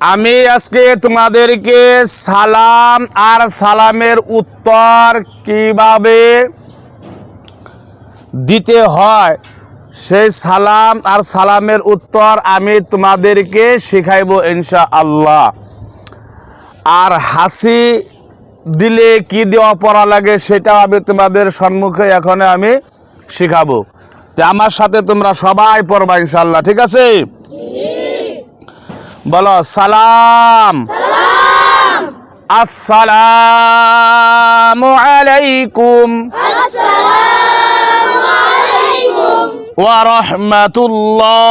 আমি আজকে তোমাদেরকে সালাম আর সালামের উত্তর কীভাবে দিতে হয়, সেই সালাম আর সালামের উত্তর আমি তোমাদেরকে শিখাইব ইনশা আল্লাহ আর হাসি দিলে কি দেওয়া পড়া লাগে সেটাও আমি তোমাদের সম্মুখে এখন আমি শিখাবো। তো আমার সাথে তোমরা সবাই পড়বা ইনশাল্লাহ ঠিক আছে? বলো সালাম। আসসালামু আলাইকুম। ওয়া রাহমাতুল্লাহ।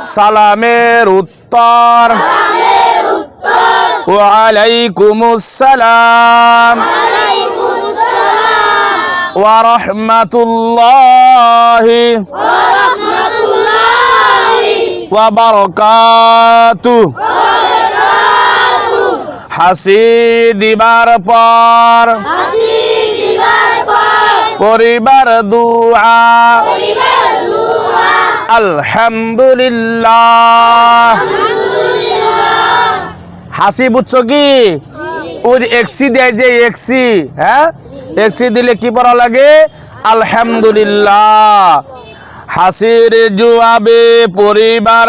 সালামের উত্তর। ওয়া আলাইকুমুস সালাম ওয়া রাহমাতুল্লাহি ওয়া বারাকাতুহু হাসি দিবার পর। পরিবার দুআ আলহামদুলিল্লাহ। হাসি বুঝছ কি? এক্সি দেয় যে এক্সি হ্যাঁ? এক্সি দিলে কি পড়া লাগে? আলহামদুলিল্লাহ। হাসির জুয়াবে পরিবার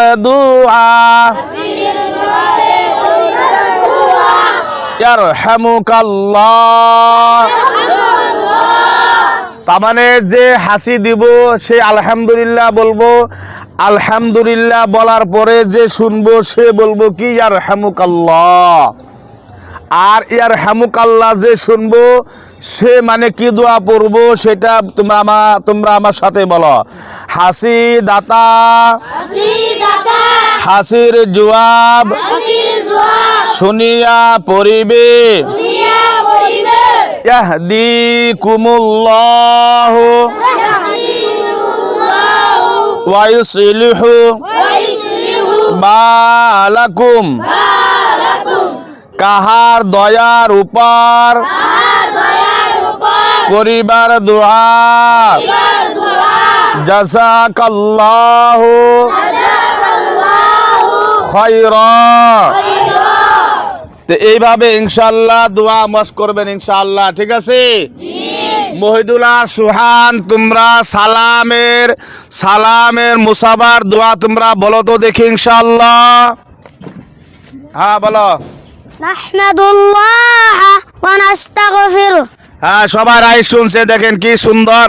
ইয়ারহামুকাল্লাহ। তার মানে যে হাসি দিব, সে আলহামদুলিল্লাহ বলব। আলহামদুলিল্লাহ বলার পরে যে শুনব, সে বলব কি? ইয়ার হামুকাল্লাহ আর ইয়ার হামুকাল্লাহ যে শুনব সে মানে কি দোয়া পড়ব সেটা তোমরা আমার তোমরা আমার সাথে বলো। হাসি দাতা। হাসির জবাব শুনিয়া পড়িবে। ইয়াহদিকুমুল্লাহু। ওয়া ইউসলিহু বালাকুম কাহার দয়ার উপর? পরিবার দোয়া জাজাকাল্লাহু খায়রা। তো এইভাবে ইনশাল্লাহ দোয়া মস করবেন ইনশাল্লাহ ঠিক আছে? মহিদুল্লাহ সুহান, তোমরা সালামের সালামের মুসাবার দোয়া তোমরা বলো তো দেখি ইনশাল্লাহ হ্যাঁ বলো। نحمد الله ونستغفره. সবার রায় শুনছে, দেখেন কি সুন্দর।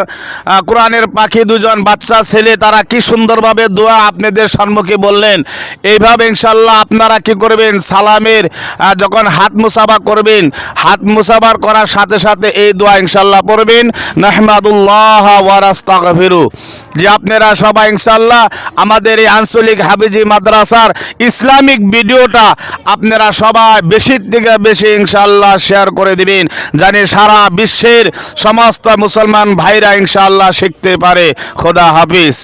কোরআনের পাখি দুজন, বাচ্চা, ছেলে, তারা কি সুন্দরভাবে দোয়া আপনাদের সম্মুখে বললেন? এইভাবে ইনশাল্লাহ আপনারা কি করবেন? সালামের যখন হাত মুসাফা করবেন, হাত মুসাফার করার সাথে সাথে এই দোয়া ইনশাল্লাহ পড়বেন। নাহমাদুল্লাহ ওয়ারাস্তাগফিরু যে আপনারা সবাই ইনশাল্লাহ আমাদের এই আঞ্চলিক হাবিজি মাদ্রাসার ইসলামিক ভিডিওটা আপনারা সবাই বেশি থেকে বেশি ইনশাল্লাহ শেয়ার করে দিবেন। জানি সারা বিশ্বের সমস্ত মুসলমান ভাইরা ইনশাল্লাহ শিখতে পারে। খোদা হাফিজ।